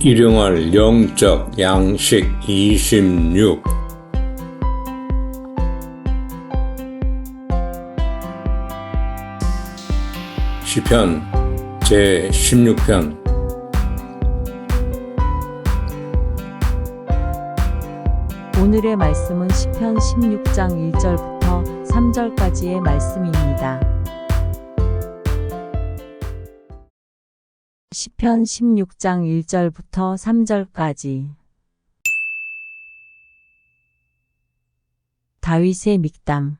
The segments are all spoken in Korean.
일용할 영적 양식 26 시편 제 16편 오늘의 말씀은 시편 16장 1절부터 3절까지의 말씀입니다. 시편 16장 1절부터 3절까지 다윗의 믹담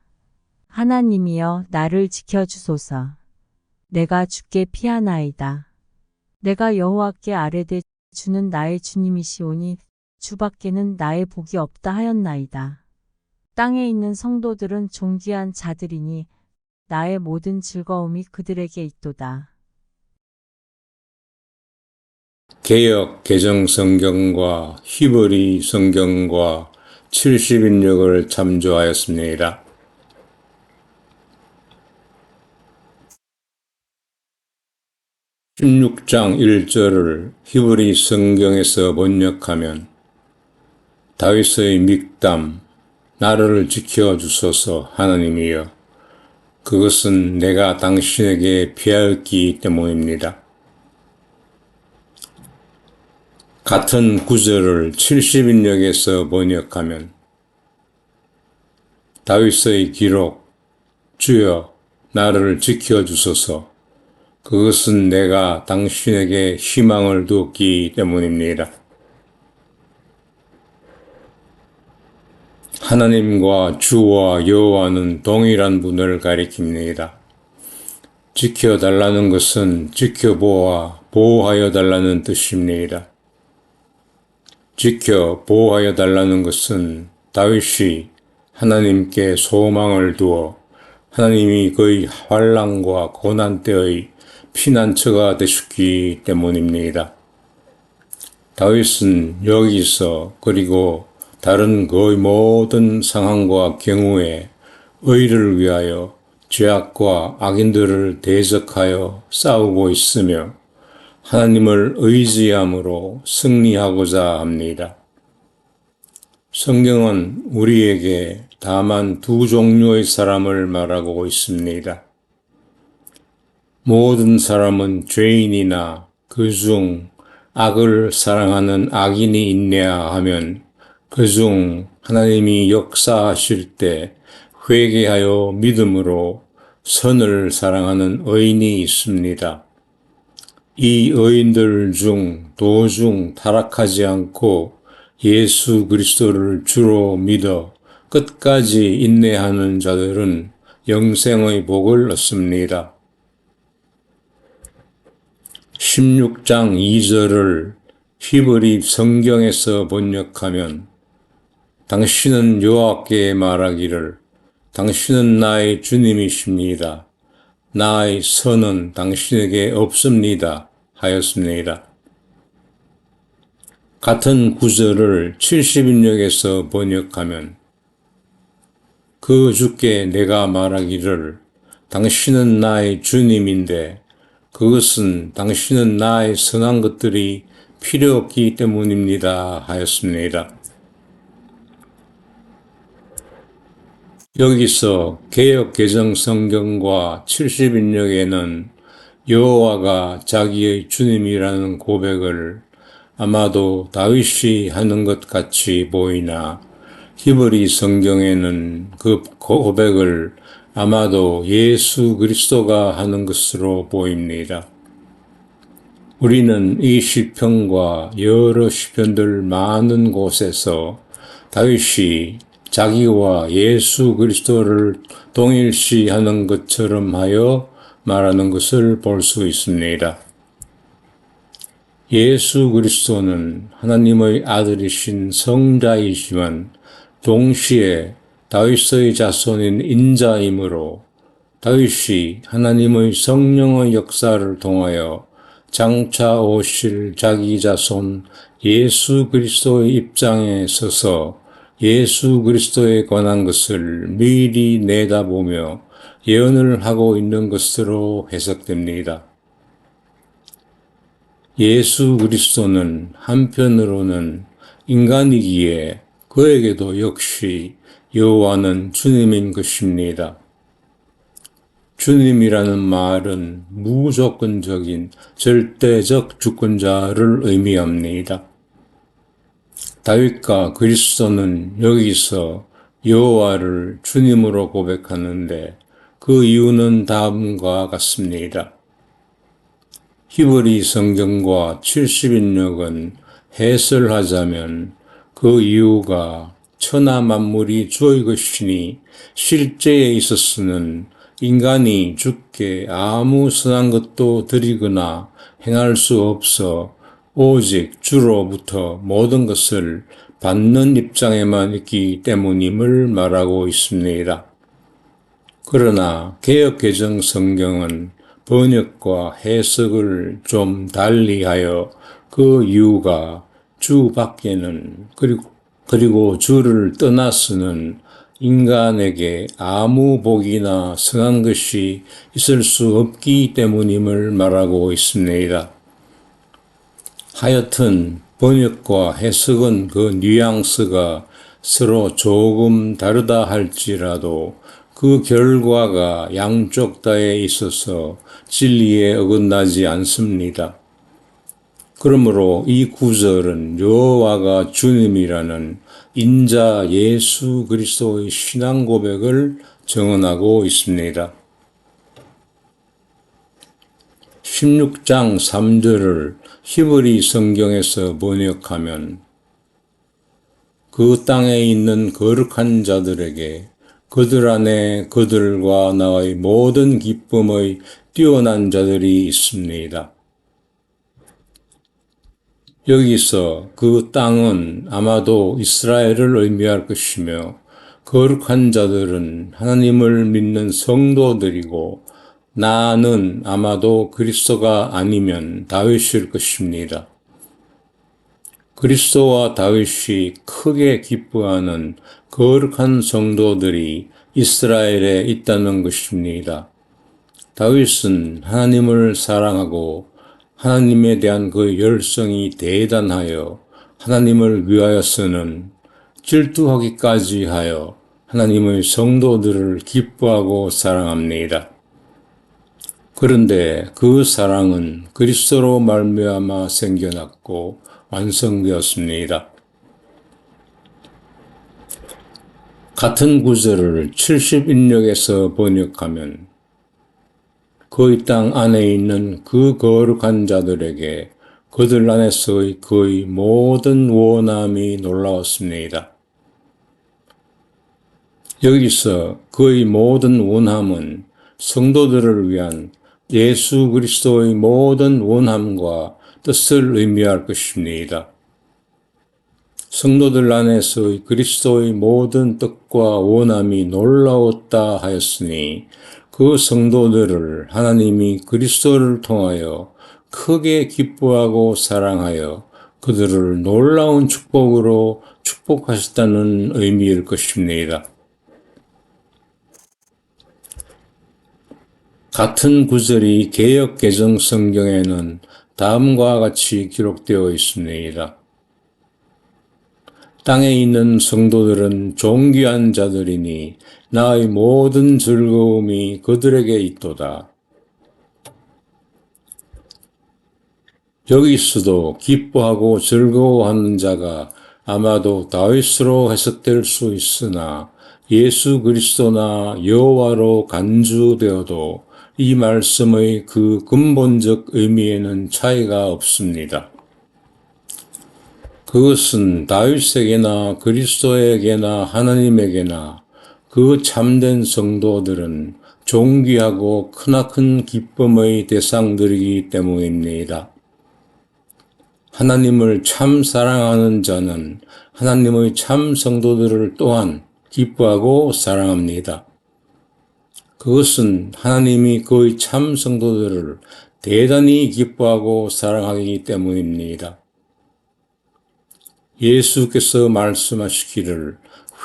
하나님이여 나를 지켜 주소서 내가 주께 피하나이다 내가 여호와께 아뢰되 주는 나의 주님이시오니 주밖에는 나의 복이 없다 하였나이다. 땅에 있는 성도들은 존귀한 자들이니 나의 모든 즐거움이 그들에게 있도다. 개역 개정 성경과 히브리 성경과 70인력을 참조하였습니다. (16장 1절을) 히브리 성경에서 번역하면 다윗의 믹담 나를 지켜 주소서 하나님이여 그것은 내가 당신에게 피하였기 때문입니다. 같은 구절을 70인력에서 번역하면 다윗의 기록 주여 나를 지켜 주소서 그것은 내가 당신에게 희망을 두었기 때문입니다. 하나님과 주와 여호와는 동일한 분을 가리킵니다. 지켜달라는 것은 지켜보아 보호하여 달라는 뜻입니다. 지켜 보호하여 달라는 것은 다윗이 하나님께 소망을 두어 하나님이 그의 환란과 고난 때의 피난처가 되셨기 때문입니다. 다윗은 여기서 그리고 다른 거의 모든 상황과 경우에 의를 위하여 죄악과 악인들을 대적하여 싸우고 있으며 하나님을 의지함으로 승리하고자 합니다. 성경은 우리에게 다만 두 종류의 사람을 말하고 있습니다. 모든 사람은 죄인이나 그 중 악을 사랑하는 악인이 있냐 하면 그 중 하나님이 역사하실 때 회개하여 믿음으로 선을 사랑하는 의인이 있습니다. 이 의인들 중 도중 타락하지 않고 예수 그리스도를 주로 믿어 끝까지 인내하는 자들은 영생의 복을 얻습니다. 16장 2절을 히브리 성경에서 번역하면 당신은 여호와께 말하기를 당신은 나의 주님이십니다. 나의 선은 당신에게 없습니다. 하였습니다. 같은 구절을 70인역에서 번역하면 그 주께 내가 말하기를 당신은 나의 주님인데 그것은 당신은 나의 선한 것들이 필요 없기 때문입니다. 하였습니다. 여기서 개혁 개정 성경과 70인역에는 여호와가 자기의 주님이라는 고백을 아마도 다윗이 하는 것 같이 보이나 히브리 성경에는 그 고백을 아마도 예수 그리스도가 하는 것으로 보입니다. 우리는 이 시편과 여러 시편들 많은 곳에서 다윗이 자기와 예수 그리스도를 동일시하는 것처럼 하여 말하는 것을 볼 수 있습니다. 예수 그리스도는 하나님의 아들이신 성자이지만 동시에 다윗의 자손인 인자이므로 다윗이 하나님의 성령의 역사를 통하여 장차 오실 자기 자손 예수 그리스도의 입장에 서서 예수 그리스도에 관한 것을 미리 내다보며 예언을 하고 있는 것으로 해석됩니다. 예수 그리스도는 한편으로는 인간이기에 그에게도 역시 여호와는 주님인 것입니다. 주님이라는 말은 무조건적인 절대적 주권자를 의미합니다. 다윗과 그리스도는 여기서 여호와를 주님으로 고백하는데 그 이유는 다음과 같습니다. 히브리 성경과 70인력은 해설하자면 그 이유가 천하 만물이 주의 것이니 실제에 있어서는 인간이 주께 아무 선한 것도 드리거나 행할 수 없어 오직 주로부터 모든 것을 받는 입장에만 있기 때문임을 말하고 있습니다. 그러나 개혁개정 성경은 번역과 해석을 좀 달리하여 그 이유가 주 밖에는 그리고 그리고 주를 떠나서는 인간에게 아무 복이나 선한 것이 있을 수 없기 때문임을 말하고 있습니다. 하여튼 번역과 해석은 그 뉘앙스가 서로 조금 다르다 할지라도 그 결과가 양쪽 다에 있어서 진리에 어긋나지 않습니다. 그러므로 이 구절은 여호와가 주님이라는 인자 예수 그리스도의 신앙 고백을 정언하고 있습니다. 16장 3절을 히브리 성경에서 번역하면 그 땅에 있는 거룩한 자들에게 그들 안에 그들과 나의 모든 기쁨의 뛰어난 자들이 있습니다. 여기서 그 땅은 아마도 이스라엘을 의미할 것이며 거룩한 자들은 하나님을 믿는 성도들이고 나는 아마도 그리스도가 아니면 다윗일 것입니다. 그리스도와 다윗이 크게 기뻐하는 거룩한 성도들이 이스라엘에 있다는 것입니다. 다윗은 하나님을 사랑하고 하나님에 대한 그 열성이 대단하여 하나님을 위하여서는 질투하기까지 하여 하나님의 성도들을 기뻐하고 사랑합니다. 그런데 그 사랑은 그리스도로 말미암아 생겨났고 완성되었습니다. 같은 구절을 70인력에서 번역하면 그의 땅 안에 있는 그 거룩한 자들에게 그들 안에서의 그의 모든 원함이 놀라웠습니다. 여기서 그의 모든 원함은 성도들을 위한 예수 그리스도의 모든 원함과 뜻을 의미할 것입니다. 성도들 안에서의 그리스도의 모든 뜻과 원함이 놀라웠다 하였으니 그 성도들을 하나님이 그리스도를 통하여 크게 기뻐하고 사랑하여 그들을 놀라운 축복으로 축복하셨다는 의미일 것입니다. 같은 구절이 개역 개정 성경에는 다음과 같이 기록되어 있습니다. 땅에 있는 성도들은 존귀한 자들이니 나의 모든 즐거움이 그들에게 있도다. 여기서도 기뻐하고 즐거워하는 자가 아마도 다윗으로 해석될 수 있으나 예수 그리스도나 여호와로 간주되어도 이 말씀의 그 근본적 의미에는 차이가 없습니다. 그것은 다윗에게나 그리스도에게나 하나님에게나 그 참된 성도들은 존귀하고 크나큰 기쁨의 대상들이기 때문입니다. 하나님을 참 사랑하는 자는 하나님의 참 성도들을 또한 기뻐하고 사랑합니다. 그것은 하나님이 그의 참 성도들을 대단히 기뻐하고 사랑하기 때문입니다. 예수께서 말씀하시기를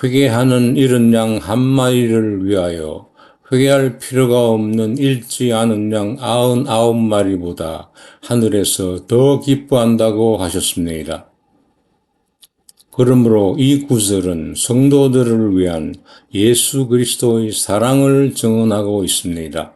회개하는 이런 양한 마리를 위하여 회개할 필요가 없는 잃지 않은 양 99마리보다 하늘에서 더 기뻐한다고 하셨습니다. 그러므로 이 구절은 성도들을 위한 예수 그리스도의 사랑을 증언하고 있습니다.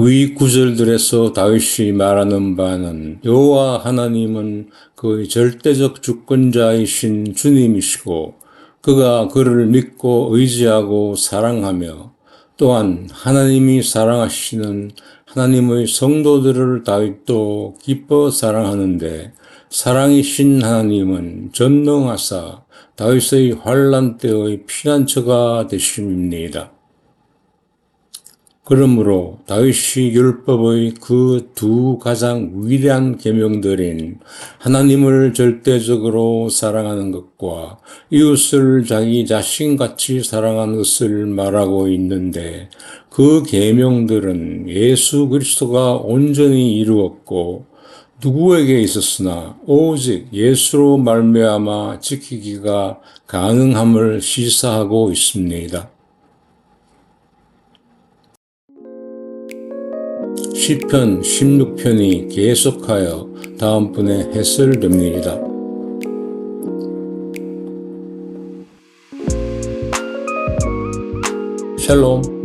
위 구절들에서 다윗이 말하는 바는 여호와 하나님은 그의 절대적 주권자이신 주님이시고 그가 그를 믿고 의지하고 사랑하며 또한 하나님이 사랑하시는 하나님의 성도들을 다윗도 기뻐 사랑하는데 사랑이신 하나님은 전능하사 다윗의 환란 때의 피난처가 되심입니다. 그러므로 다윗이 율법의 그 두 가장 위대한 계명들인 하나님을 절대적으로 사랑하는 것과 이웃을 자기 자신같이 사랑하는 것을 말하고 있는데 그 계명들은 예수 그리스도가 온전히 이루었고 누구에게 있었으나 오직 예수로 말미암아 지키기가 가능함을 시사하고 있습니다. 시편 16편이 계속하여 다음 분에 해설됩니다. 샬롬